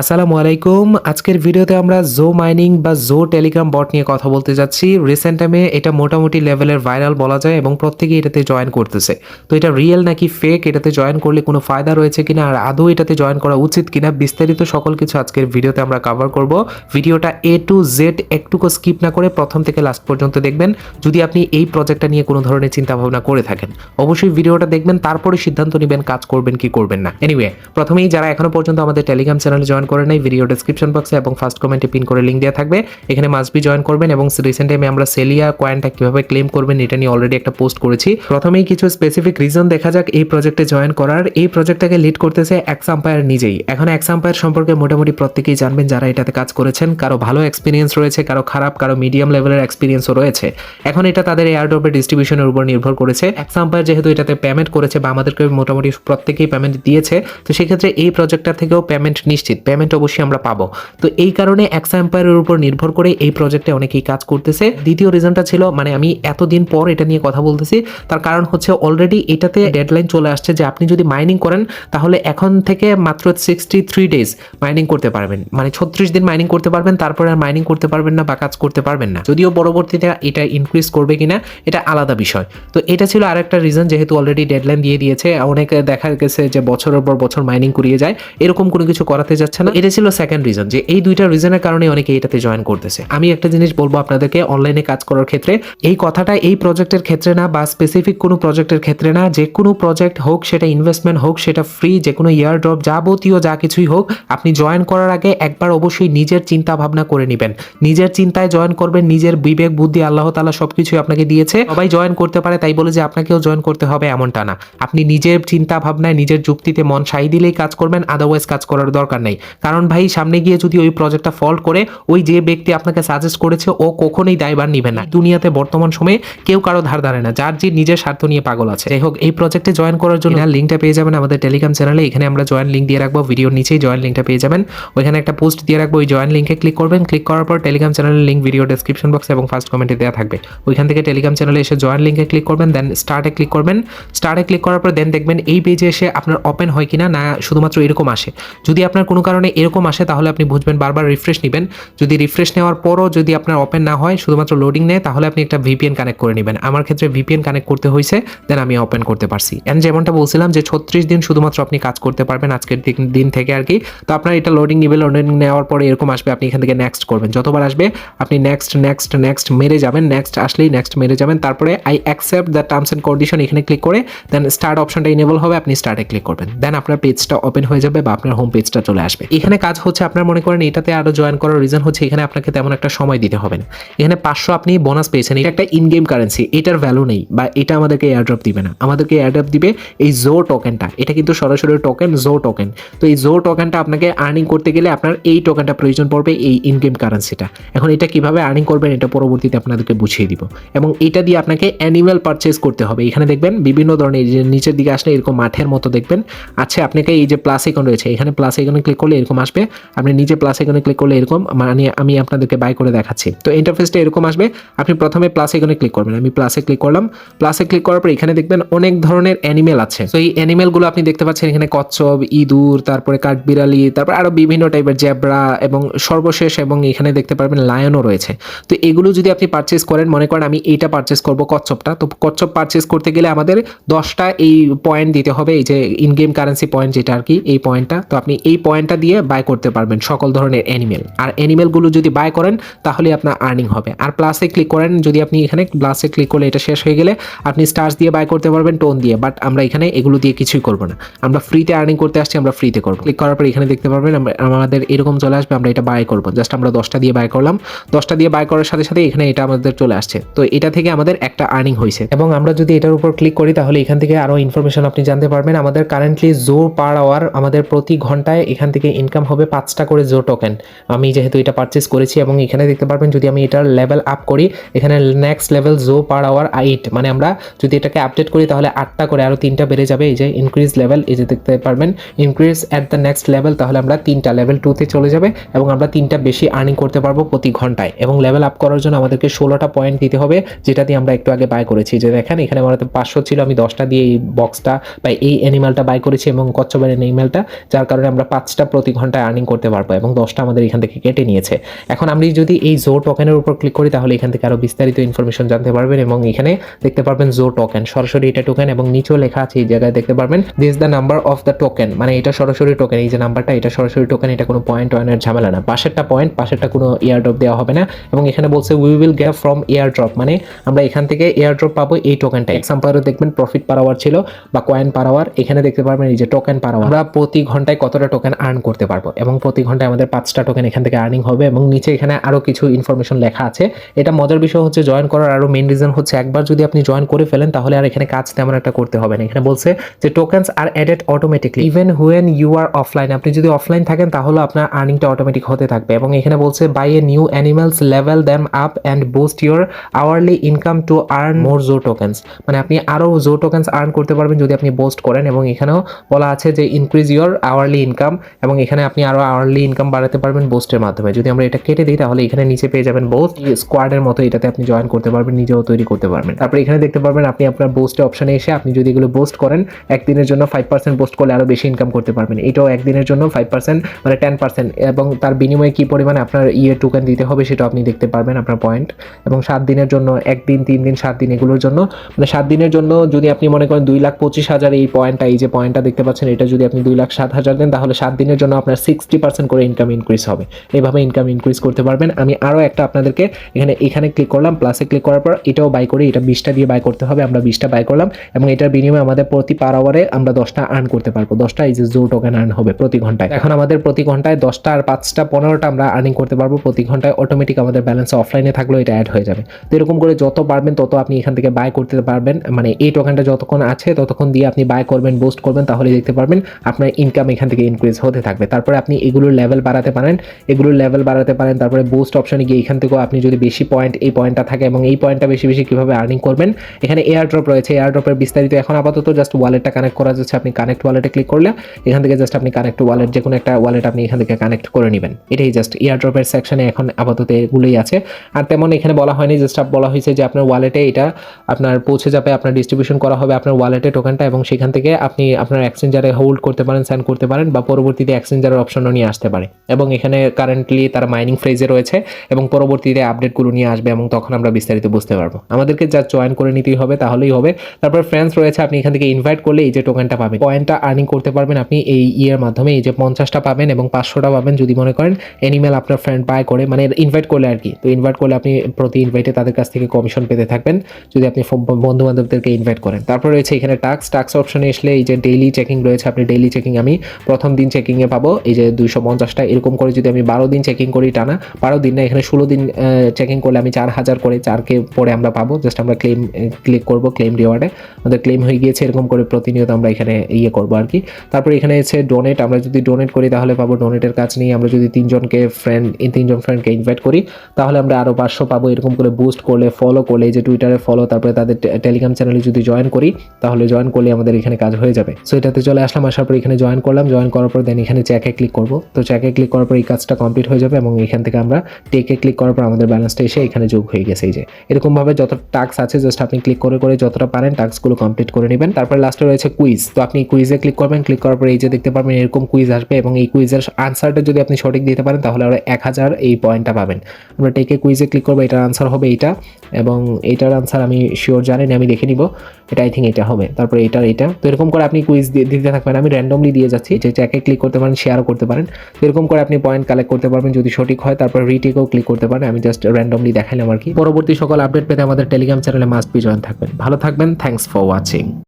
আসসালামু আলাইকুম। আজকের ভিডিওতে আমরা জো মাইনিং বা জো টেলিগ্রাম বট নিয়ে কথা বলতে যাচ্ছি। রিসেন্ট টাইমে এটা মোটামুটি লেভেলের ভাইরাল বলা যায় এবং প্রত্যেকেই এটাতে জয়েন করতেছে। তো এটা রিয়েল নাকি ফেক এটাতে জয়েন করলে কোনো ফায়দা রয়েছে কিনা আর আদৌ এটাতে জয়েন করা উচিত কিনা বিস্তারিত সকল কিছু আজকের ভিডিওতে আমরা কভার করব। ভিডিওটা এ টু জেড একটুকু স্কিপ না করে প্রথম থেকে লাস্ট পর্যন্ত দেখবেন। যদি আপনি এই প্রজেক্টটা নিয়ে কোনো ধরনের চিন্তা ভাবনা করে থাকেন, অবশ্যই ভিডিওটা দেখবেন, তারপরে সিদ্ধান্ত নেবেন কাজ করবেন কি করবেন না। এনিওয়ে প্রথমেই যারা এখনও পর্যন্ত আমাদের টেলিগ্রাম চ্যানেলে জয়েন করে নাই ভিডিও ডেসক্রিপশন বক্সে এবং ফার্স্ট কমেন্টে পিন করে লিঙ্ক দেওয়া থাকবে। এখানে মাস্ট বি জয়েন করবেন এবং রিসেন্ট টাইমে আমরা সেলিয়া কয়েনটা কীভাবে ক্লেম করবেন এটা নিয়ে অলরেডি একটা পোস্ট করেছি। প্রথমেই কিছু স্পেসিফিক রিজন দেখা যাক এই প্রজেক্টে জয়েন করার। এই প্রজেক্টটাকে লিড করতেছে এক্স আম্পায়ার নিজেই। এখন এক্স আম্পায়ার সম্পর্কে মোটামুটি প্রত্যেকেই জানবেন যারা এটাতে কাজ করেছেন। কারও ভালো এক্সপিরিয়েন্স রয়েছে, কারও খারাপ, কারও মিডিয়াম লেভেলের এক্সপিরিয়েন্সও রয়েছে। এখন এটা তাদের এয়ারড্রপের ডিস্ট্রিবিউশনের উপর নির্ভর করেছে। এক্স আম্পায়ার যেহেতু এটাতে পেমেন্ট করেছে বা আমাদেরকে মোটামুটি প্রত্যেকেই পেমেন্ট দিয়েছে, তো সেক্ষেত্রে এই প্রজেক্টটা থেকেও পেমেন্ট নিশ্চিত। পেমেন্ট অবশ্যই আমরা পাবো। তো এই কারণে এক্স এম্পায়ারের উপর নির্ভর করে এই প্রজেক্টে অনেকেই কাজ করতেছে। দ্বিতীয় রিজনটা ছিল মানে আমি এতদিন পর এটা নিয়ে কথা বলতেছি, তার কারণ হচ্ছে অলরেডি এটাতে ডেডলাইন চলে আসছে যে আপনি যদি মাইনিং করেন, তাহলে এখন থেকে মাত্র সিক্সটি থ্রি ডেজ মাইনিং করতে পারবেন। মানে ছত্রিশ দিন মাইনিং করতে পারবেন, তারপরে আর মাইনিং করতে পারবেন না বা কাজ করতে পারবেন না। যদিও পরবর্তীতে এটা ইনক্রিজ করবে কিনা, এটা আলাদা বিষয়। তো এটা ছিল আরেকটা রিজন যেহেতু অলরেডি ডেডলাইন দিয়ে দিয়েছে, অনেকে দেখা গেছে যে বছরের পর বছর মাইনিং করিয়ে যায়, এরকম কোনো কিছু করাতে যাচ্ছে না। এটা ছিল সেকেন্ড রিজন যে এই দুইটা রিজনের কারণে অনেকে এটাতে জয়েন করতেছে। আমি একটা জিনিস বলব আপনাদেরকে অনলাইনে কাজ করার ক্ষেত্রে, এই কথাটা এই প্রজেক্টের ক্ষেত্রে না বা স্পেসিফিক কোনো প্রজেক্টের ক্ষেত্রে না, যে কোনো প্রজেক্ট হোক, সেটা ইনভেস্টমেন্ট হোক, সেটা ফ্রি যে কোনো ইয়ার ড্রপ যাবতীয় যা কিছুই হোক, আপনি জয়েন করার আগে একবার অবশ্যই নিজের চিন্তা ভাবনা করে নেবেন। নিজের চিন্তায় জয়েন করবেন, নিজের বিবেক, বুদ্ধি, আল্লাহ তালা সবকিছুই আপনাকে দিয়েছে। সবাই জয়েন করতে পারে, তাই বলে যে আপনাকেও জয়েন করতে হবে এমনটা না। আপনি নিজের চিন্তা ভাবনায় নিজের যুক্তিতে মন সাই দিলেই কাজ করবেন আদারওয়াইজ কাজ করার দরকার নেই। কারণ ভাই, সামনে গিয়ে যদি ওই প্রজেক্টটা ফল্ট করে, ওই যে ব্যক্তি আপনাকে সাজেস্ট করেছে, ও কখনোই দায়ভার নিবে না। দুনিয়াতে বর্তমান সময়ে কেউ কারও ধার ধারে না, যার যে নিজের স্বার্থ নিয়ে পাগল আছে। যাই হোক, এই প্রজেক্টে জয়েন করার জন্য লিঙ্কটা পেয়ে যাবেন আমাদের টেলিগ্রাম চ্যানেলে এখানে আমরা জয়েন লিঙ্ক দিয়ে রাখব ভিডিওর নিচেই জয়েন লিঙ্কটা পেয়ে যাবেন। ওইখানে একটা পোস্ট দিয়ে রাখব, ওই জয়েন লিঙ্কে ক্লিক করবেন। ক্লিক করার পর টেলিগ্রাম চ্যানেলের লিঙ্ক ভিডিও ডেসক্রিপশন বক্সে এবং ফার্স্ট কমেন্টে দেওয়া থাকবে। ওইখান থেকে টেলিগ্রাম চ্যানেলে এসে জয়েন লিঙ্কে ক্লিক করবেন দেন স্টার্টে ক্লিক করবেন। স্টার্টে ক্লিক করার পর দেন দেখবেন এই পেজে এসে আপনার ওপেন হয় কিনা, না শুধুমাত্র এরকম আসে। যদি আপনার কোনো কারণে এরকম আসে, তাহলে আপনি বুঝবেন, বারবার রিফ্রেশ নেবেন। যদি রিফ্রেশ নেওয়ার পরও যদি আপনার ওপেন না হয়, শুধুমাত্র লোডিং নেয়, তাহলে আপনি একটা ভিপিএন কানেক্ট করে নেবেন। আমার ক্ষেত্রে ভিপিএন কানেক্ট করতে হয়েছে দেন আমি ওপেন করতে পারছি। অ্যান্ড যেমনটা বলছিলাম যে ছত্রিশ দিন শুধুমাত্র আপনি কাজ করতে পারবেন আজকের দিন- দিন থেকে আর কি। তো আপনার এটা লোডিং নিবে লোডিং নেওয়ার পরে এরকম আসবে, আপনি এখান থেকে নেক্সট করবেন। যতবার আসবে, আপনি নেক্সট নেক্সট নেক্সট মেরে যাবেন নেক্সট আসলেই নেক্সট মেরে যাবেন। তারপরে I accept the terms and condition এখানে ক্লিক করে দেন স্টার্ট অপশনটা ইনেবল হবে, আপনি স্টার্টে ক্লিক করবেন। দেন আপনার পেজটা ওপেন হয়ে যাবে বা আপনার হোম পেজটা চলে আসবে। এখানে কাজ হচ্ছে, আপনার মনে করেন এটাতে আরও জয়েন করার রিজন হচ্ছে, এখানে আপনাকে তেমন একটা সময় দিতে হবে না। এখানে পাঁচশো আপনি বোনাস পেয়েছেন, এটা একটা ইন গেম কারেন্সি এটার ভ্যালু নেই বা এটা আমাদেরকে এয়ারড্রপ দিবে না। আমাদেরকে এয়ারড্রপ দিবে এই জো টোকেনটা এটা কিন্তু সরাসরি টোকেন জো টোকেন তো এই জো টোকেনটা আপনাকে আর্নিং করতে গেলে আপনার এই টোকেনটা প্রয়োজন পড়বে এই ইন গেম কারেন্সিটা এখন এটা কীভাবে আর্নিং করবেন, এটা পরবর্তীতে আপনাদেরকে বুঝিয়ে দিব। এবং এটা দিয়ে আপনাকে অ্যানিম্যাল পারচেস করতে হবে। এখানে দেখবেন বিভিন্ন ধরনের নিচের দিকে আসলে এরকম মাঠের মতো দেখবেন। আচ্ছা আপনাকে এই যে প্লাস আইকন রয়েছে, এখানে প্লাস আইকনে ক্লিক করলে এরকম আসবে। আপনি নিচে প্লাস আইকনে ক্লিক করলে এরকম মানে আমি আপনাদেরকে বাই করে দেখাচ্ছি। তো ইন্টারফেসটা এরকম আসবে, আপনি প্রথমে প্লাস আইকনে ক্লিক করবেন। আমি প্লাসে ক্লিক করলাম। প্লাসে ক্লিক করার পর এখানে দেখবেন অনেক ধরনের অ্যানিমেল আছে। তো এই অ্যানিমেলগুলো আপনি দেখতে পাচ্ছেন এখানে কচ্ছপ, ইঁদুর, তারপরে কাঠবিড়ালি, তারপর আরও বিভিন্ন টাইপের জ্যাবরা এবং সর্বশেষ এবং এখানে দেখতে পারবেন লায়নও রয়েছে। তো এগুলো যদি আপনি পারচেস করেন, মনে করেন আমি এইটা পারচেস করব কচ্ছপটা। তো কচ্ছপ পারচেস করতে গেলে আমাদের দশটা এই পয়েন্ট দিতে হবে, এই যে ইন গেম কারেন্সি পয়েন্ট যেটা আর কি, এই পয়েন্টটা তো আপনি এই পয়েন্টটা দিয়ে বাই করতে পারবেন সকল ধরনের অ্যানিমেল আর অ্যানিমেলগুলো যদি বাই করেন তাহলে আপনার আর্নিং হবে। আর প্লাসে ক্লিক করেন, যদি আপনি এখানে প্লাসে ক্লিক করলে এটা শেষ হয়ে গেলে, আপনি স্টার্স দিয়ে বাই করতে পারবেন টোন দিয়ে। বাট আমরা এখানে এগুলো দিয়ে কিছুই করব না। আমরা ফ্রিতে আর্নিং করতে আসছি, আমরা ফ্রিতে করব। ক্লিক করার পর এখানে দেখতে পারবেন আমাদের এরকম চলে আসবে, আমরা এটা বাই করব। জাস্ট আমরা দশটা দিয়ে বাই করলাম। দশটা দিয়ে বাই করার সাথে সাথে এখানে এটা আমাদের চলে আসছে। তো এটা থেকে আমাদের একটা আর্নিং হয়েছে। এবং আমরা যদি এটার উপর ক্লিক করি, তাহলে এখান থেকে আরও ইনফরমেশন আপনি জানতে পারবেন। আমাদের কারেন্টলি জো পার আওয়ার আমাদের প্রতি ঘন্টায় এখান থেকে ইনকাম হবে পাঁচটা করে জো টোকেন আমি যেহেতু এটা পারচেস করেছি এবং এখানে দেখতে পারবেন যদি আমি এটার লেভেল আপ করি, এখানে next level zoo per hour eight মানে আমরা যদি এটাকে আপডেট করি তাহলে আটটা করে আরও তিনটা বেড়ে যাবে। এই যে ইনক্রিজ লেভেল এই যে দেখতে পারবেন increase at the next level তাহলে আমরা তিনটা লেভেল টুতে চলে যাবে এবং আমরা তিনটা বেশি আর্নিং করতে পারব প্রতি ঘন্টায়। এবং লেভেল আপ করার জন্য আমাদেরকে ষোলোটা পয়েন্ট দিতে হবে, যেটা দিয়ে আমরা একটু আগে বাই করেছি। যে দেখেন, এখানে আমার পাঁচশো ছিল, আমি দশটা দিয়ে এই বক্সটা বা এই অ্যানিমালটা বাই করেছি এবং কচ্ছপের অ্যানিমালটা যার কারণে আমরা পাঁচটা প্রতি ঘন্টায় আর্নিং করতে পারব এবং দশটা আমাদের এখান থেকে কেটে নিয়েছে। এখন আমি যদি এই জো টোকেনের উপর ক্লিক করি তাহলে এখান থেকে আরও বিস্তারিত ইনফরমেশন জানতে পারবেন এবং এখানে দেখতে পারবেন জো টোকেন সরাসরি এটা টোকেন এবং নিচেও লেখা আছে এই জায়গায় দেখতে পারবেন this the number of the token মানে এটা সরাসরি টোকেন এই যে নাম্বারটা এটা সরাসরি টোকেন এটা কোনো পয়েন্ট ওয়ানের ঝামেলা না। পাশেরটা পয়েন্ট পাশেরটা কোনো এয়ার ড্রপ দেওয়া হবে না এবং এখানে বলছে we will get from airdrop মানে আমরা এখান থেকে এয়ার ড্রপ পাবো এই টোকেনটা এক্সাম্পলও দেখবেন প্রফিট পার আওয়ার ছিল বা কয়েন পার আওয়ার এখানে দেখতে পারবেন এই যে টোকেন পার আওয়ার আমরা প্রতি ঘন্টায় কতটা টোকেন আর্ন করতে পারব। এবং প্রতি ঘন্টায় আমাদের পাঁচটা টোকেন এখান থেকে আর্নিং হবে এবং নিচে এখানে আরও কিছু ইনফরমেশন লেখা আছে। এটা মজার বিষয় হচ্ছে জয়েন করার আরও মেইন রিজন হচ্ছে একবার যদি আপনি জয়েন করে ফেলেন তাহলে আর এখানে কাজ তেমন একটা করতে হবে না। এখানে বলছে যে tokens are added automatically even when you are offline আপনি যদি অফলাইন থাকেন তাহলে আপনার আর্নিংটা অটোমেটিক হতে থাকবে এবং এখানে বলছে buy a new animals level them up and boost your hourly income to earn more zoo tokens মানে আপনি আরও জো টোকেন্স আর্ন করতে পারবেন যদি আপনি বোস্ট করেন এবং এখানেও বলা আছে যে ইনক্রিজ ইউর আওয়ারলি ইনকাম এবং এখানে আপনি আরও আওয়ারলি ইনকাম বাড়াতে পারবেন বোস্টের মাধ্যমে। যদি আমরা এটা কেটে দিই, তাহলে এখানে নিচে পেয়ে যাবেন বোস্ট স্কোয়াডের মতো, এটাতে আপনি জয়েন করতে পারবেন, নিজেও তৈরি করতে পারবেন। তারপরে এখানে দেখতে পারবেন, আপনি আপনার বোস্টে অপশনে এসে আপনি যদি এগুলো বোস্ট করেন, একদিনের জন্য ফাইভ পার্সেন্ট বোস্ট করলে আরও বেশি ইনকাম করতে পারবেন। এটাও একদিনের জন্য ফাইভ পার্সেন্ট মানে টেন পার্সেন্ট এবং তার বিনিময়ে কী পরিমাণে আপনার ইয়ে টোকেন দিতে হবে, সেটা আপনি দেখতে পারবেন আপনার পয়েন্ট এবং সাত দিনের জন্য, একদিন, তিন দিন, সাত দিন এগুলোর জন্য। মানে সাত দিনের জন্য যদি আপনি মনে করেন দুই লাখ পঁচিশ হাজার এই পয়েন্টটা এই যে পয়েন্টটা দেখতে পাচ্ছেন, এটা যদি আপনি দুই লাখ সাত হাজার দেন, তাহলে সাত দিনের জন্য আপনার সিক্সটি পার্সেন্ট করে ইনকাম ইনক্রিজ হবে। এইভাবে ইনকাম ইনক্রিজ করতে পারবেন। আমি আরও একটা আপনাদেরকে এখানে এখানে ক্লিক করলাম প্লাসে ক্লিক করার পর এটাও বাই করে, এটা বিশটা দিয়ে বাই করতে হবে, আমরা বিশটা বাই করলাম এবং এটার বিনিময়ে আমাদের প্রতি পার আওয়ারে আমরা দশটা আর্ন করতে পারব। দশটা যে জো টোকেন আর্ন হবে প্রতি ঘন্টায়। এখন আমাদের প্রতি ঘন্টায় দশটা আর পাঁচটা পনেরোটা আমরা আর্নিং করতে পারব। প্রতি ঘন্টায় অটোমেটিক আমাদের ব্যালেন্স অফলাইনে থাকলেও এটা অ্যাড হয়ে যাবে। তো এরকম করে যত পারবেন, তত আপনি এখান থেকে বাই করতে পারবেন। মানে এই টোকেনটা যতক্ষণ আছে, ততক্ষণ দিয়ে আপনি বাই করবেন বুস্ট করবেন তাহলে দেখতে পারবেন আপনার ইনকাম এখান থেকে ইনক্রিজ হতে থাকবে। তারপরে আপনি এগুলোর লেভেল বাড়াতে পারেন, এগুলোর লেভেল বাড়াতে পারেন, তারপরে বুস্ট অপশনে গিয়ে এখান থেকেও আপনি যদি বেশি পয়েন্ট এই পয়েন্টটা থাকে এবং এই পয়েন্টটা বেশি বেশি কীভাবে আর্নিং করবেন, এখানে এয়ার ড্রপ রয়েছে এয়ার ড্রপের বিস্তারিত এখন আপাতত জাস্ট ওয়ালেটটা কানেক্ট করা যাচ্ছে, আপনি কানেক্ট ওয়ালেটে ক্লিক করলে এখান থেকে জাস্ট আপনি কানেক্ট ওয়ালেট যে কোনো একটা ওয়ালেট আপনি এখান থেকে কানেক্ট করে নেবেন। এটাই জাস্ট এয়ার ড্রপের সেকশনে এখন আপাতত এগুলোই আছে। আর তেমন এখানে বলা হয়নি জাস্ট বলা হয়েছে যে আপনার ওয়ালেটে এটা আপনার পৌঁছে যাবে, আপনার ডিস্ট্রিবিউশন করা হবে আপনার ওয়ালেটে টোকেনটা এবং সেখান থেকে আপনি আপনার এক্সচেঞ্জারে হোল্ড করতে পারেন সেন্ড করতে পারেন বা পরবর্তীতে এক্সচেঞ্জারের অপশনও নিয়ে আসতে পারে। এবং এখানে কারেন্টলি তারা মাইনিং ফ্রেজে রয়েছে এবং পরবর্তীতে আপডেটগুলো নিয়ে আসবে এবং তখন আমরা বিস্তারিত বুঝতে পারব। আমাদেরকে যা জয়েন করে নিতেই হবে তাহলেই হবে। তারপর ফ্রেন্ডস রয়েছে, আপনি এখান থেকে ইনভাইট করলে এই যে টোকেনটা পাবেন। পয়েন্টটা আর্নিং করতে পারবেন আপনি এই ইয়ের মাধ্যমে, এই যে পঞ্চাশটা পাবেন এবং পাঁচশোটা পাবেন যদি মনে করেন অ্যানিমেল আপনার ফ্রেন্ড বাই করে মানে ইনভাইট করলে আর কি। তো ইনভাইট করলে আপনি প্রতি ইনভাইটে তাদের কাছ থেকে কমিশন পেতে থাকবেন, যদি আপনি বন্ধু বান্ধবদেরকে ইনভাইট করেন। তারপর রয়েছে এখানে টাক্স টাক্স অপশনে আসলে এই যে ডেইলি চেকিং রয়েছে, আপনি ডেইলি চেকিং আমি প্রথম দিন চেকিংয়ে পাবো, এই যে দুইশো পঞ্চাশটা, এরকম করে যদি আমি বারো দিন চেকিং করি টানা, বারো দিন না, এখানে ষোলো দিন চেকিং করলে আমি চার হাজার করে, চারকে পরে আমরা পাবো জাস্ট আমরা ক্লেম ক্লিক করব ক্লেম রিওয়ার্ডে আমাদের ক্লেম হয়ে গিয়েছে, এরকম করে প্রতিনিয়ত আমরা এখানে ইয়ে করব আর কি। তারপরে এখানে এসে ডোনেট আমরা যদি ডোনেট করি তাহলে পাবো ডোনেটের কাজ নিয়ে, আমরা যদি তিনজনকে ফ্রেন্ড তিনজন ফ্রেন্ডকে ইনভাইট করি, তাহলে আমরা আরও পাঁচশো পাবো, এরকম করে বুস্ট করলে ফলো করলে যে টুইটারে ফলো তারপরে তাদের টেলিগ্রাম চ্যানেলে যদি জয়েন করি, তাহলে জয়েন করলে আমাদের এখানে কাজ হয়ে যাবে। সো এটাতে চলে আসলাম, আসার পর এখানে জয়েন করলাম জয়েন করার পর দেন এখানে চ্যাকে ক্লিক করব। তো চ্যাকে ক্লিক করার পর এই কাজটা কমপ্লিট হয়ে যাবে এবং এখান থেকে আমরা টেকে ক্লিক করার পর আমাদের ব্যালেন্সটা এসে এখানে যোগ হয়ে গেছে এই যে। এরকমভাবে যত টাস্ক আছে জাস্ট আপনি ক্লিক করে করে যতটা পারেন টাস্কগুলো কমপ্লিট করে নেবেন। তারপর লাস্টে রয়েছে কুইজ তো আপনি কুইজে ক্লিক করবেন। ক্লিক করার পর এই যে দেখতে পারবেন এরকম কুইজ আসবে এবং এই কুইজের আনসারটা যদি আপনি সঠিক দিতে পারেন, তাহলে আরও এক হাজার এই পয়েন্টটা পাবেন। আমরা টেকে কুইজে ক্লিক করব, এটার আনসার হবে এইটা এবং এইটার আনসার আমি শিওর জানি না, আমি দেখে নিব। এটা আই থিঙ্ক এটা হবে। তারপরে এটার এটা। তো এরকম করে আপনি কুইজ দিতে থাকবেন। আমি র্যান্ডমলি দিয়ে যাচ্ছি যে চ্যাকে ক্লিক করতে পারেন শেয়ারও করতে পারেন। এরকম করে আপনি পয়েন্ট কালেক্ট করতে পারবেন। যদি সঠিক হয়, তারপর রিটেকেও ক্লিক করতে পারেন। আমি জাস্ট র্যান্ডমলি দেখাইলাম আর কি। পরবর্তী সকল আপডেট পেতে আমাদের টেলিগ্রাম চ্যানেলে মাস্ট বি জয়েন থাকবেন। ভালো থাকবেন। Thanks for watching